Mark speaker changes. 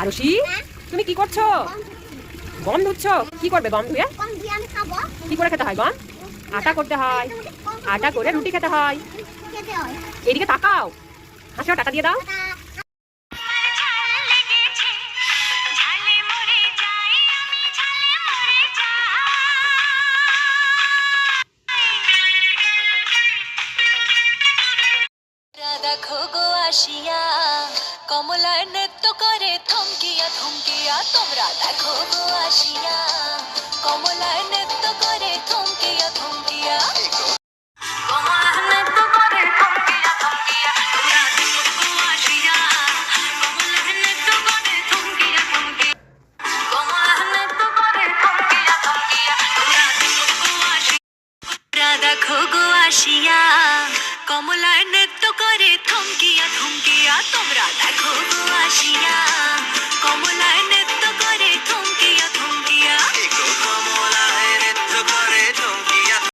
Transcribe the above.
Speaker 1: আরুষি তুমি কি করছ? গম ধুচ্ছ? কি করবে গম ধুয়ে? কি করে খেতে হয় গম? আটা করতে হয়। আটা করে রুটি খেতে হয়। এদিকে তাকাও। হাসিও টাকা দিয়ে দাও।
Speaker 2: দেখো গো আসিয়া। কমলায় নৃত্য করে থমকিয়া থমকিয়া। তোমরা দেখো গো আসিয়া। কমলায় নৃত্য করে থমকিয়া থমকিয়া। দেখো গো তোমরা দেখো আসিয়া